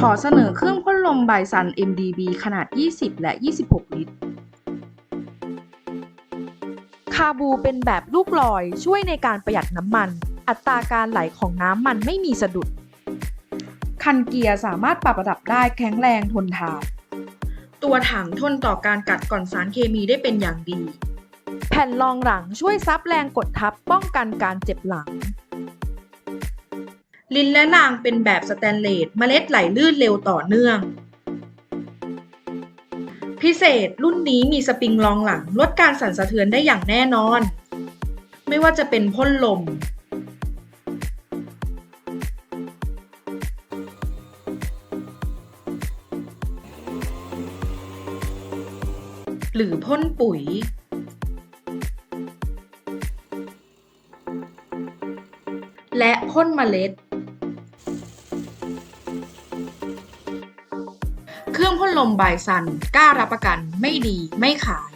ขอเสนอเครื่องพ่นลมไบซัน MDB ขนาด 20 และ 26 ลิตร คาบูเป็นแบบลูกลอยช่วยในการประหยัดน้ำมัน อัตราการไหลของน้ำมันไม่มีสะดุด คันเกียร์สามารถปรับระดับได้แข็งแรงทนทาน ตัวถังทนต่อการกัดก่อนสารเคมีได้เป็นอย่างดี แผ่นรองหลังช่วยซับแรงกดทับป้องกันการเจ็บหลัง ลิ้นและรางเป็นแบบสแตนเลสเมล็ดไหลลื่นเร็วต่อเนื่อง พิเศษรุ่นนี้มีสปริงรองหลัง ลดการสั่นสะเทือนได้อย่างแน่นอน ไม่ว่าจะเป็นพ่นลม หรือพ่นปุ๋ยและพ่นเมล็ด เครื่องพ่นลมบายซันกล้ารับประกันไม่ดีไม่ขาย